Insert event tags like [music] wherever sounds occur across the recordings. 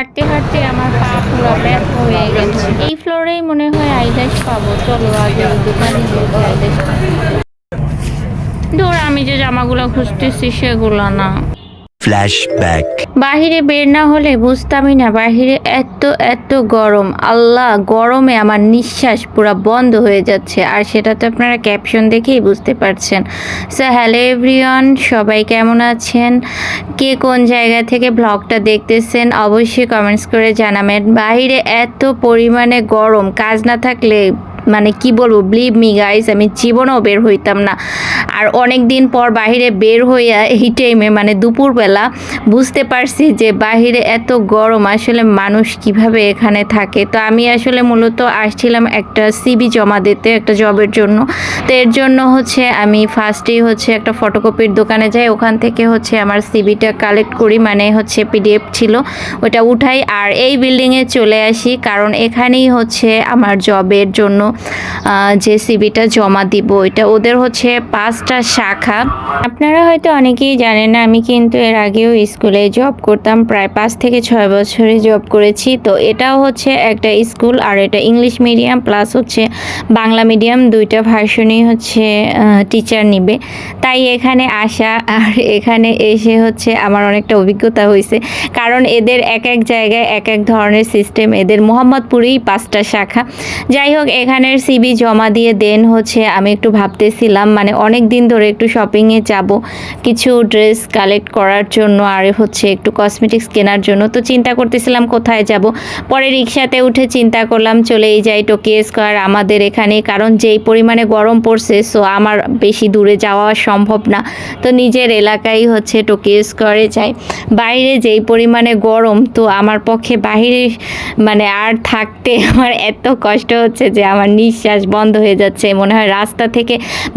হাঁটতে হাঁটতে আমার পা পুরো ব্যাক হয়ে গেছে। এই ফ্লোরেই মনে হয় আইল্যাশ পাবো। চলো আগে দোকানে আইল্যাশ ধর, আমি যে জামাগুলো খুঁজতেছি সেগুলো না। Flashback. বাহিরে বের না হলে বুঝতামই না, বাহিরে এত এত গরম। আল্লাহ, গরমে আমার নিঃশ্বাস পুরো বন্ধ হয়ে যাচ্ছে। আর সেটা তো আপনারা ক্যাপশন দেখেই বুঝতে পারছেন। সো হ্যালো এভরিওয়ান সবাই কেমন আছেন? কে কোন জায়গা থেকে ব্লগটা দেখতেছেন, অবশ্যই কমেন্টস করে জানাবেন। বাইরে এত পরিমাণে গরম, কাজ না থাকলে মানে কি বলব ব্লিভ মি গাইস আমি জীবনেও বের হইতাম না। আর অনেক দিন পর বাহিরে বের হইয়া এই টাইমে মানে দুপুরবেলা বুঝতে পারছি যে বাহিরে এত গরম, আসলে মানুষ কীভাবে এখানে থাকে। তো আমি আসলে মূলত আসছিলাম একটা সিবি জমা দিতে, একটা জবের জন্য। তো এর জন্য হচ্ছে আমি ফার্স্টেই হচ্ছে একটা ফটোকপির দোকানে যাই, ওখান থেকে হচ্ছে আমার সিবিটা কালেক্ট করি। মানে হচ্ছে পিডিএফ ছিল, ওটা উঠাই। আর এই বিল্ডিংয়ে চলে আসি, কারণ এখানেই হচ্ছে আমার জবের জন্য যে সিবিটা জমা দিব এটা ওদের হচ্ছে পাঁচটা শাখা। আপনারা হয়তো অনেকেই জানেন না, আমি কিন্তু এর আগেও স্কুলে জব করতাম, প্রায় পাঁচ থেকে ছয় বছরে জব করেছি। তো এটাও হচ্ছে একটা স্কুল, আর এটা ইংলিশ মিডিয়াম প্লাস হচ্ছে বাংলা মিডিয়াম দুইটা ভার্সনই হচ্ছে টিচার নিবে। তাই এখানে আসা, আর এখানে এসে হচ্ছে আমার অনেকটা অভিজ্ঞতা হয়েছে। কারণ এদের এক এক জায়গায় এক এক ধরনের সিস্টেম এদের মোহাম্মদপুরেই পাঁচটা শাখা। যাই হোক এখানের সিবি জমা দিয়ে দেন হচ্ছে, আমি একটু ভাবতেছিলাম মানে অনেক দিন ধরে একটু শপিংয়ে যাব কিছু ড্রেস কালেক্ট করার জন্য আর হচ্ছে একটু কসমেটিক্স কেনার জন্য। তো চিন্তা করতেছিলাম কোথায় যাব। পরে রিক্সাতে উঠে চিন্তা করলাম চলেই যাই টোকিও স্কোয়ার আমাদের এখানে, কারণ যেই পরিমাণে গরম পড়ছে সো আমার বেশি দূরে যাওয়া সম্ভব না। তো নিজের এলাকায় হচ্ছে টোকিও স্কোয়ারে যাই। বাইরে যেই পরিমাণে গরম, তো আমার পক্ষে বাইরে মানে আর থাকতে [laughs] আমার এত কষ্ট হচ্ছে যে আমার নিঃশ্বাস বন্ধ হয়ে যাচ্ছে। মনে হয় রাস্তা থেকে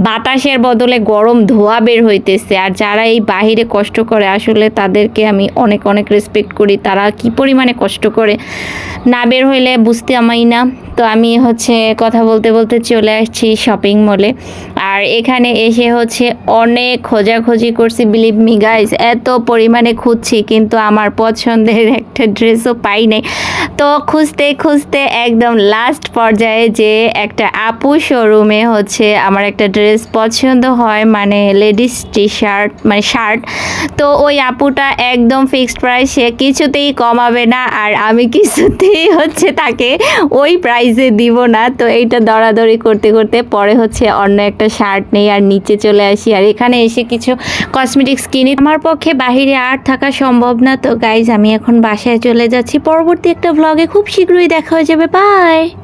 বাতাসের বদলে গরম ধোঁয়া বের হইতেছে। আর যারা এই বাহিরে কষ্ট করে, আসলে তাদেরকে আমি অনেক অনেক রেসপেক্ট করি। তারা কি পরিমাণে কষ্ট করে? না বের হইলে বুঝতে আমি না। তো আমি হচ্ছে কথা বলতে বলতে চলে আসছি শপিং মলে আর এখানে এসে হচ্ছে অনেক খোঁজাখুঁজি করছি। বিলিভ মি গাইস এত পরিমাণে খুঁজছি, কিন্তু আমার পছন্দের একটা ড্রেসও পাই নাই। তো খুঁজতে খুঁজতে একদম লাস্ট পর্যায়ে যে একটা আপু শোরুমে হচ্ছে আমার একটা ড্রেস পছন্দ হয় মানে লেডিস টি শার্ট মানে শার্ট তো ওই আপুটা একদম ফিক্সড প্রাইসে কিছুতেই কমাবে না আর আমি কিছুতেই হচ্ছে তাকে ওই প্রাইসে দিব না। তো এইটা দরাদরি করতে করতে পরে হচ্ছে অন্য একটা শার্ট নেই আর নিচে চলে আসি। আর এখানে এসে কিছু কসমেটিক্স কিনি। আমার পক্ষে বাহিরে আর থাকা সম্ভব না। তো গাইজ আমি এখন বাসায় চলে যাচ্ছি। পরবর্তী একটা ভ্লগে খুব শীঘ্রই দেখা হয়ে যাবে। বাই